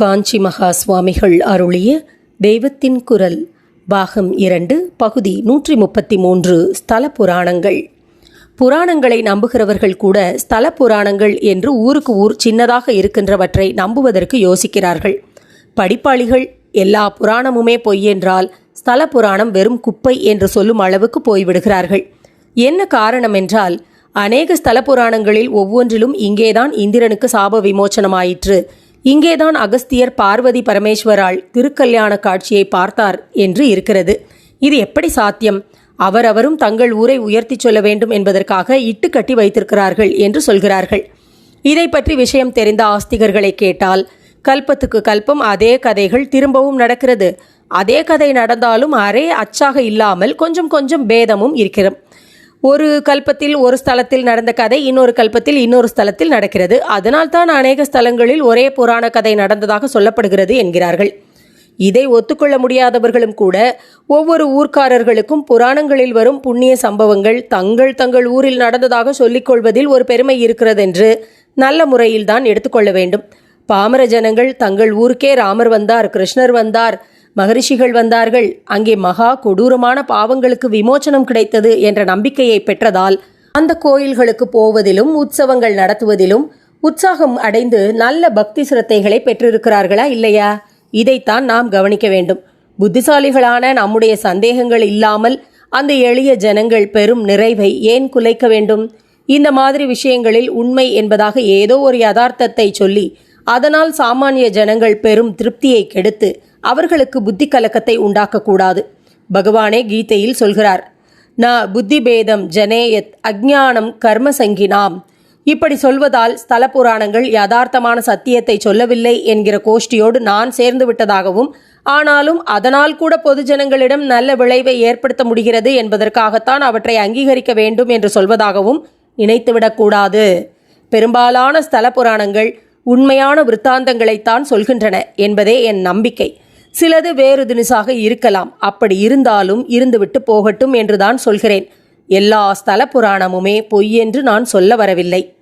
காஞ்சி மகா சுவாமிகள் அருளிய தெய்வத்தின் குரல் பாகம் இரண்டு பகுதி நூற்றி முப்பத்தி மூன்று ஸ்தல புராணங்கள் புராணங்களை நம்புகிறவர்கள் கூட ஸ்தல புராணங்கள் என்று ஊருக்கு ஊர் சின்னதாக இருக்கின்றவற்றை நம்புவதற்கு யோசிக்கிறார்கள். படிப்பாளிகள் எல்லா புராணமுமே பொய் என்றால் ஸ்தல புராணம் வெறும் குப்பை என்று சொல்லும் அளவுக்கு போய்விடுகிறார்கள். என்ன காரணம் என்றால் அநேக ஸ்தல புராணங்களில் ஒவ்வொன்றிலும் இங்கேதான் இந்திரனுக்கு சாப விமோச்சனமாயிற்று இங்கேதான் அகஸ்தியர் பார்வதி பரமேஸ்வரால் திருக்கல்யாண காட்சியை பார்த்தார் என்று இருக்கிறது. இது எப்படி சாத்தியம்? அவரவரும் தங்கள் ஊரை உயர்த்திச் சொல்ல வேண்டும் என்பதற்காக இட்டு கட்டி வைத்திருக்கிறார்கள் என்று சொல்கிறார்கள். இதை பற்றி விஷயம் தெரிந்த ஆஸ்திகர்களை கேட்டால் கல்பத்துக்கு கல்பம் அதே கதைகள் திரும்பவும் நடக்கிறது. அதே கதை நடந்தாலும் அரே அச்சாக இல்லாமல் கொஞ்சம் கொஞ்சம் பேதமும் இருக்கிறது ஒரு கல்பத்தில் ஒரு ஸ்தலத்தில் நடந்த கதை இன்னொரு கல்பத்தில் இன்னொரு ஸ்தலத்தில் நடக்கிறது. அதனால்தான் அநேக ஸ்தலங்களில் ஒரே புராண கதை நடந்ததாக சொல்லப்படுகிறது என்கிறார்கள். இதை ஒத்துக்கொள்ள முடியாதவர்களும் கூட ஒவ்வொரு ஊர்க்காரர்களுக்கும் புராணங்களில் வரும் புண்ணிய சம்பவங்கள் தங்கள் தங்கள் ஊரில் நடந்ததாக சொல்லிக் கொள்வதில் ஒரு பெருமை இருக்கிறதென்று நல்ல முறையில்தான் எடுத்துக்கொள்ள வேண்டும். பாமர ஜனங்கள் தங்கள் ஊருக்கே ராமர் வந்தார் கிருஷ்ணர் வந்தார் மகரிஷிகள் வந்தார்கள். அங்கே மகா கொடூரமான பாவங்களுக்கு விமோச்சனம் கிடைத்தது என்ற நம்பிக்கையை பெற்றதால் அந்த கோயில்களுக்கு போவதிலும் உற்சவங்கள் நடத்துவதிலும் உற்சாகம் அடைந்து நல்ல பக்தி சிரத்தைகளை பெற்றிருக்கிறார்களா இல்லையா? இதைத்தான் நாம் கவனிக்க வேண்டும். புத்திசாலிகளான நம்முடைய சந்தேகங்கள் இல்லாமல் அந்த எளிய ஜனங்கள் பெரும் நிறைவை ஏன் குலைக்க வேண்டும்? இந்த மாதிரி விஷயங்களில் உண்மை என்பதாக ஏதோ ஒரு யதார்த்தத்தை சொல்லி அதனால் சாமானிய ஜனங்கள் பெரும் திருப்தியை கெடுத்து அவர்களுக்கு புத்தி கலக்கத்தை உண்டாக்கக்கூடாது பகவானே கீதையில் சொல்கிறார் ந புத்தி பேதம் ஜனேயத் அஜானம் கர்ம சங்கினாம். இப்படி சொல்வதால் ஸ்தல புராணங்கள் யதார்த்தமான சத்தியத்தை சொல்லவில்லை என்கிற கோஷ்டியோடு நான் சேர்ந்து விட்டதாகவும் ஆனாலும் அதனால் கூட பொதுஜனங்களிடம் நல்ல விளைவை ஏற்படுத்த முடிகிறது என்பதற்காகத்தான் அவற்றை அங்கீகரிக்க வேண்டும் என்று சொல்வதாகவும் நினைத்துவிடக்கூடாது பெரும்பாலான ஸ்தல புராணங்கள் உண்மையான விற்த்தாந்தங்களைத்தான் சொல்கின்றன என்பதே என் நம்பிக்கை. சிலது வேறு தினுசாக இருக்கலாம். அப்படி இருந்தாலும் இருந்துவிட்டு போகட்டும் என்றுதான் சொல்கிறேன். எல்லா ஸ்தல புராணமுமே பொய் என்று நான் சொல்ல வரவில்லை.